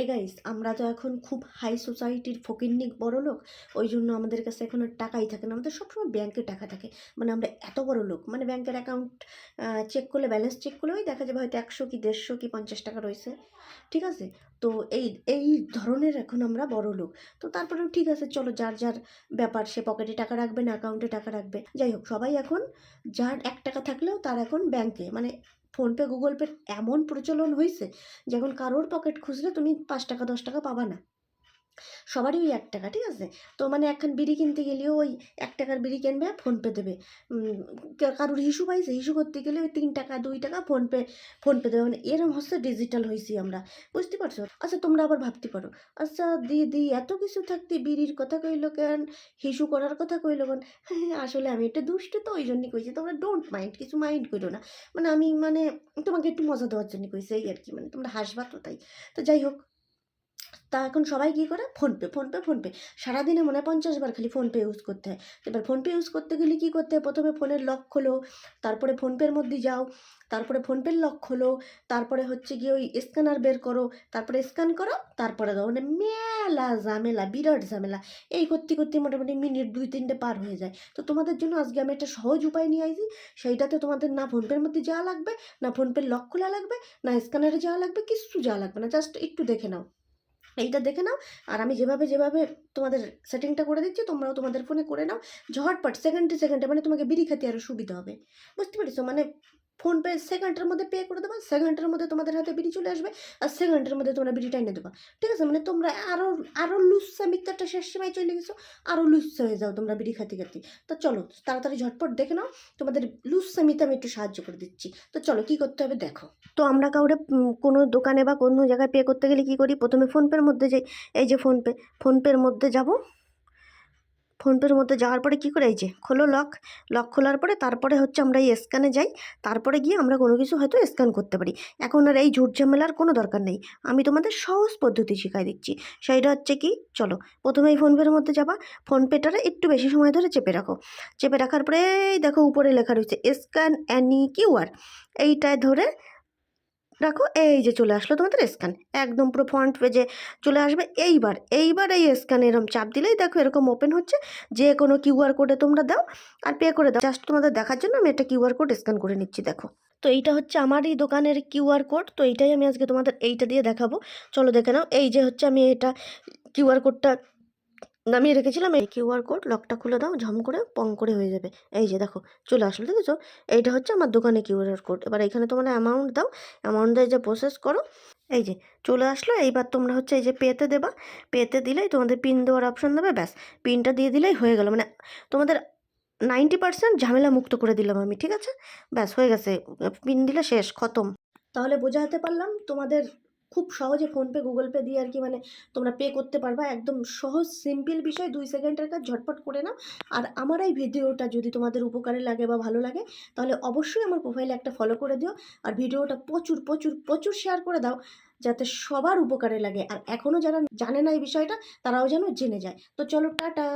এ guys আমরা তো এখন খুব হাই সোসাইটির ফকিন্নিক বড় লোক ওই জন্য আমাদের কাছে এখন টাকাই থাকে না। আমাদের সবসময় ব্যাংকে টাকা থাকে। মানে আমরা এত বড় লোক মানে ব্যাংকের অ্যাকাউন্ট চেক করলে ব্যালেন্স চেক করলে ওই দেখা যাবে হয়তো একশো কি দেড়শো কি পঞ্চাশ টাকা রয়েছে। ঠিক আছে? তো এই এই ধরনের এখন আমরা বড় লোক তো তারপরেও ঠিক আছে, চলো যার যার ব্যাপার, সে পকেটে টাকা রাখবে না অ্যাকাউন্টে টাকা রাখবে। যাই হোক, সবাই এখন যার এক টাকা থাকলেও তার এখন ব্যাংকে মানে ফোনপে, গুগল পে এমন প্রচলন হয়েছে যে এখন কারোর পকেট খুঁজলে তুমি পাঁচ টাকা, দশ টাকা পাবা না। সবারই ওই এক টাকা, ঠিক আছে? তো মানে একখান বিড়ি কিনতে গেলেও ওই এক টাকার বিড়ি কিনবে, ফোনপে দেবে। কারোর হিসু পাইছে, হিসু করতে গেলে ওই তিন টাকা, দুই টাকা ফোনপে ফোনপে দেবে। মানে এরম হচ্ছে ডিজিটাল হয়েছি আমরা, বুঝতে পারছ? আচ্ছা তোমরা আবার ভাবতে পারো। আচ্ছা দিদি, এত কিছু থাকতে বিড়ির কথা কইলো কেন? হিসু করার কথা কইলো কেন? আসলে আমি এটা দুষ্ট তো ওই জন্যই কইছি, তোমরা ডোন্ট মাইন্ড কিছু মাইন্ড করো না। মানে আমি মানে তোমাকে একটু মজা দেওয়ার জন্য কইছি, এই আর কি। মানে তোমরা হাসবা তো তাই। তো যাই হোক তা এখন সবাই কী করে? ফোনপে ফোনপে ফোনপে সারাদিনে মনে হয় পঞ্চাশ বার খালি ফোনপে ইউজ করতে হয়। এবার ফোনপে ইউজ করতে গেলে কী করতে হয়? প্রথমে ফোনের লক খোলো, তারপরে ফোনপের মধ্যে যাও, তারপরে ফোনপের লক খোলো, তারপরে হচ্ছে গিয়ে ওই স্ক্যানার বের করো, তারপরে স্ক্যান করো, তারপরে দাও। মানে মেলা ঝামেলা, বিরাট ঝামেলা। এই করতে করতে মোটামুটি মিনিট দুই তিনটে পার হয়ে যায়। তো তোমাদের জন্য আজকে আমি একটা সহজ উপায় নিয়ে আইছি। সেইটাতে তোমাদের না ফোনপের মধ্যে যাওয়া লাগবে, না ফোনপের লক খোলা লাগবে, না স্ক্যানারে যাওয়া লাগবে, কিছু যাওয়া লাগবে না। জাস্ট একটু দেখে নাও। এইটা দেখে নাও। আর আমি যেভাবে যেভাবে তোমাদের সেটিংটা করে দিচ্ছি, তোমরাও তোমাদের ফোনে করে নাও। ঝটপট সেকেন্ডে সেকেন্ডে মানে তোমাকে বিড়ি খেতে আরও সুবিধা হবে। বুঝতে পেরেছ? মানে ফোনপে সেকেন্ডের মধ্যে পে করে দেবা সেকেন্ডের মধ্যে তোমাদের হাতে বিড়ি চলে আসবে, আর সেকেন্ডের মধ্যে তোমরা বিড়িটা এনে দেবা। ঠিক আছে? মানে তোমরা আরও আরও লুচ্ছা মিথ্যাটা শেষ সময় চলে গেছো আরও লুচ্ছা হয়ে যাও তোমরা বিড়ি খাতে খাতে তো চলো, তাড়াতাড়ি ঝটপট দেখে নাও, তোমাদের লুচ্ছা মিথ্যা আমি একটু সাহায্য করে দিচ্ছি। তো চলো, কী করতে হবে দেখো। তো আমরা কাউরে কোনো দোকানে বা কোনো জায়গায় পে করতে গেলে কী করি? প্রথমে ফোনপের মধ্যে যাই। এই যে ফোনপে ফোনপের মধ্যে যাব। ফোনপের মধ্যে যাওয়ার পরে কী করে এই যে খোলো লক লক খোলার পরে তারপরে হচ্ছে আমরা এই স্ক্যানে যাই, তারপরে গিয়ে আমরা কোনো কিছু হয়তো স্ক্যান করতে পারি। এখন আর এই ঝুট ঝামেলার কোনো দরকার নেই। আমি তোমাদের সহজ পদ্ধতি শিখাই দিচ্ছি। সেইটা হচ্ছে কি, চলো প্রথমে এই ফোনপের মধ্যে যাবা ফোনপেটারে একটু বেশি সময় ধরে চেপে রাখো। চেপে রাখার পরে দেখো উপরে লেখা রয়েছে স্ক্যান অ্যানি কিউআর এইটায় ধরে রাখো, এই যে চলে আসলো তোমাদের স্ক্যান একদম পুরো ফ্রন্ট পেজে চলে আসবে। এইবার এইবার এই স্ক্যান এরকম চাপ দিলেই দেখো এরকম ওপেন হচ্ছে। যে কোনো কিউআর কোডে তোমরা দাও আর পে করে দাও। জাস্ট তোমাদের দেখার জন্য আমি একটা কিউআর কোড স্ক্যান করে নিচ্ছি, দেখো। তো এইটা হচ্ছে আমার এই দোকানের কিউআর কোড তো এইটাই আমি আজকে তোমাদের এইটা দিয়ে দেখাবো। চলো দেখে নাও। এই যে হচ্ছে আমি এটা কিউআর কোডটা নামিয়ে রেখেছিলাম, এই কিউআর কোড লকটা খুলে দাও, ঝম করে, পং করে হয়ে যাবে। এই যে দেখো, চলে আসলো, দেখেছ? এইটা হচ্ছে আমার দোকানে কিউআর কোড এবার এখানে তোমরা অ্যামাউন্ট দাও অ্যামাউন্ট দিয়ে যে প্রসেস করো, এই যে চলে আসলো। এইবার তোমরা হচ্ছে এই যে পেতে দেবা। পেতে দিলেই তোমাদের পিন দেওয়ার অপশন দেবে, ব্যাস। পিনটা দিয়ে দিলেই হয়ে গেল। মানে তোমাদের নাইনটি পার্সেন্ট ঝামেলা মুক্ত করে দিলাম আমি, ঠিক আছে? ব্যাস, হয়ে গেছে। পিন দিলে শেষ, খতম। তাহলে বোঝাতে পারলাম তোমাদের খুব সহজে ফোনপে গুগল পে দিয়ে আর কি মানে তোমরা পে করতে পারবা। একদম সহজ সিম্পল বিষয়, দুই সেকেন্ডের কাজ ঝটপট করে নাও। আর আমার এই ভিডিওটা যদি তোমাদের উপকারে লাগে বা ভালো লাগে, তাহলে অবশ্যই আমার প্রোফাইলে একটা ফলো করে দিও। আর ভিডিওটা প্রচুর প্রচুর প্রচুর শেয়ার করে দাও, যাতে সবার উপকারে লাগে। আর এখনও যারা জানে না এই বিষয়টা, তারাও যেন জেনে যায়। তো চলো, টাটা!